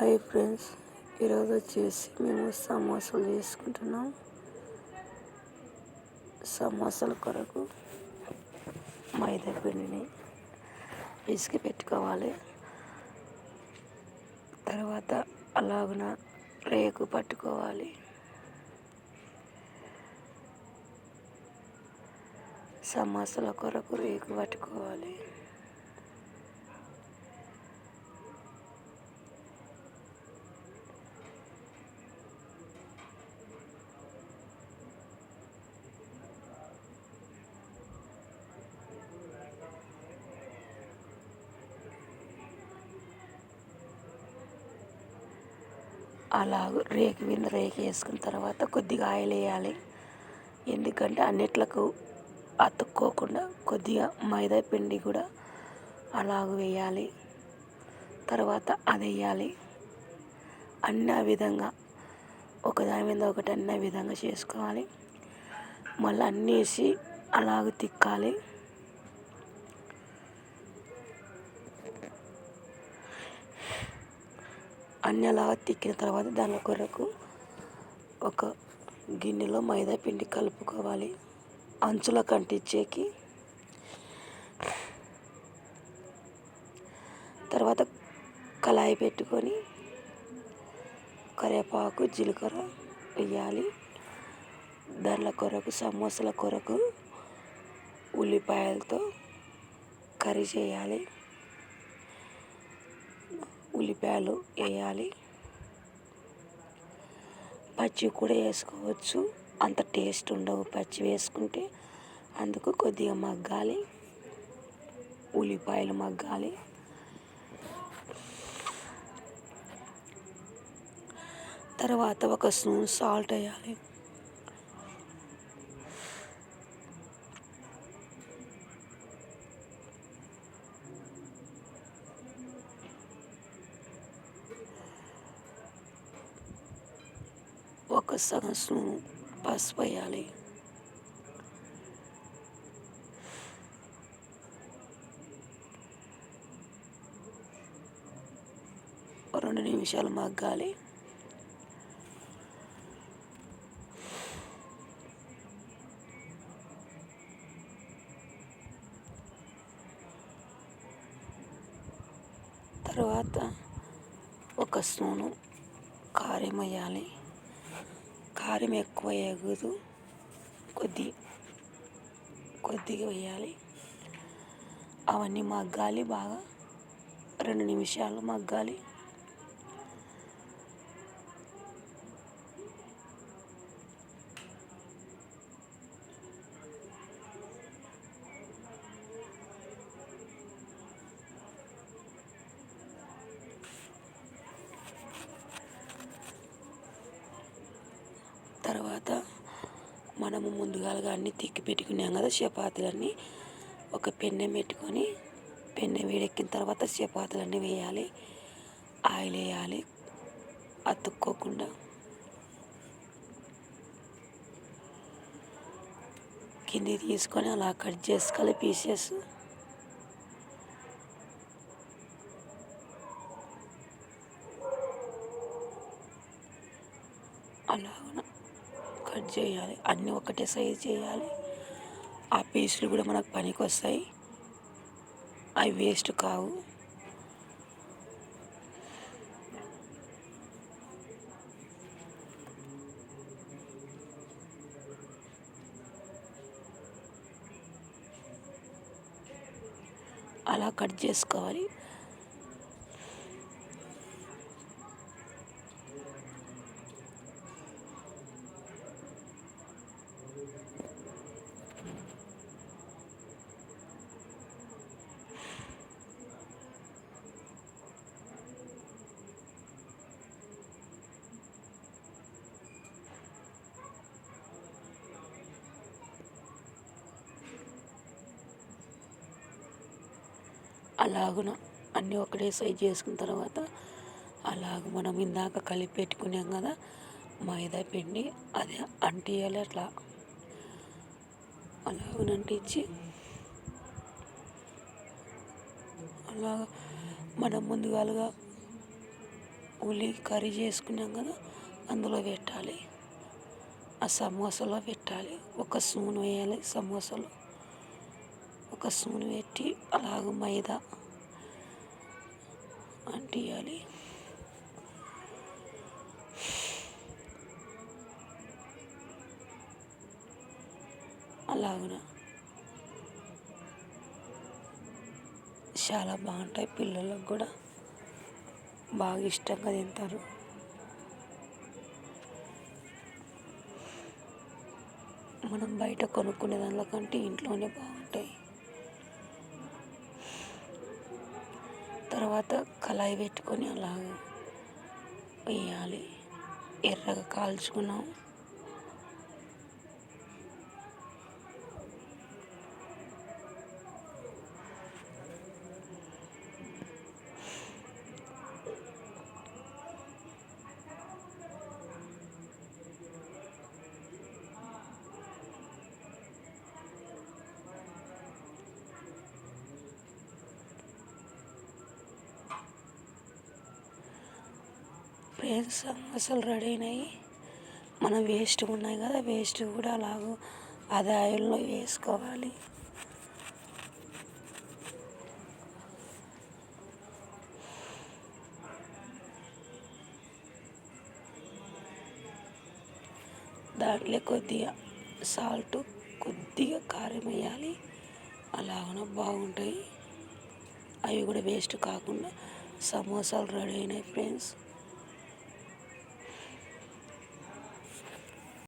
Hi friends. ఈరోజు వచ్చేసి మేము సమోసాలు చేసుకుంటున్నాం. సమోసాల కొరకు మైదా పిండిని పిసికి పెట్టుకోవాలి. తర్వాత అలాగున రేకు పట్టుకోవాలి. సమోసాల కొరకు రేకు పట్టుకోవాలి. అలా రేకు మీద రేకు వేసుకున్న తర్వాత కొద్దిగా ఆయిల్ వేయాలి. ఎందుకంటే అన్నిట్లకు అతుక్కోకుండా కొద్దిగా మైదా పిండి కూడా అలాగ వేయాలి. తర్వాత అది వేయాలి. అన్న విధంగా ఒకదాని మీద ఒకటి అన్న విధంగా చేసుకోవాలి. మళ్ళీ అన్నీ వేసి అలాగ తిక్కాలి. అన్నీ అలా తిక్కిన తర్వాత దాని కొరకు ఒక గిన్నెలో మైదా పిండి కలుపుకోవాలి. అంచుల కంటించేకి తర్వాత కళాయి పెట్టుకొని కరివేపాకు జీలకర్ర వేయాలి. దానిల కొరకు సమోసాల కొరకు ఉల్లిపాయలతో కర్రీ చేయాలి. ఉల్లిపాయలు వేయాలి. పచ్చి కూడా వేసుకోవచ్చు. అంత టేస్ట్ ఉండవు పచ్చి వేసుకుంటే. అందుకు కొద్దిగా మగ్గాలి. ఉల్లిపాయలు మగ్గాలి. తర్వాత ఒక స్పూన్ సాల్ట్ వేయాలి. ఒక సగం స్పూన్ పసుపు వేయాలి రెండు నిమిషాలు మగ్గాలి. తర్వాత ఒక స్పూను కారం వేయాలి. కారం ఎక్కువ వేయకూడదు కొద్ది కొద్దిగా వేయాలి. అవన్నీ మగ్గాలి బాగా. రెండు నిమిషాలు మగ్గాలి తర్వాత మనము ముందుగాలుగా అన్నీ తిక్కి పెట్టుకున్నాం కదా చపాతీలన్నీ. ఒక పెన్నె పెట్టుకొని పెన్నె వేడెక్కిన తర్వాత చపాతీలన్నీ వేయాలి. ఆయిల్ వేయాలి. అతుక్కోకుండా. కింది తీసుకొని అలా కట్ చేసుకోవాలి పీసెస్. అలాగ కట్ చేయాలి. అన్నీ ఒకటే సైజ్ చేయాలి. ఆ పీసులు కూడా మనకు పనికి వస్తాయి అవి వేస్ట్ కావు. అలా కట్ చేసుకోవాలి. అలాగున. అన్నీ ఒకటే సైజ్ చేసుకున్న తర్వాత అలాగ మనం ఇందాక కలిపి పెట్టుకున్నాం కదా మైదా పిండి అది అంటియాలి అట్లా. అలాగ అంటించి అలాగ మనం ముందుగాలుగా ఉల్లి కర్రీ చేసుకున్నాం కదా అందులో పెట్టాలి. ఆ సమోసాలో పెట్టాలి. ఒక స్పూన్ వేయాలి సమోసాలో. ఒక స్పూన్ పెట్టి అలాగ మైదా అంటియాలి. అలాగున చాలా బాగుంటాయి పిల్లలకు కూడా. బాగా ఇష్టంగా తింటారు. మనం బయట కొనుక్కునే దానికంటే ఇంట్లోనే బాగుంటాయి. తర్వాత కళాయి పెట్టుకొని అలాగ వేయాలి. ఎర్రగా కాల్చుకున్నాం. ఫ్రెండ్స్ సమోసాలు రెడీ అయినాయి? మనం వేస్ట్ ఉన్నాయి కదా వేస్ట్ కూడా అలాగూ అదే ఆయిల్లో వేసుకోవాలి. దాంట్లో కొద్దిగా సాల్ట్ కొద్దిగా కారం వేయాలి. అలాగనే బాగుంటాయి. అవి కూడా వేస్ట్ కాకుండా సమోసాలు రెడీ అయినాయి ఫ్రెండ్స్.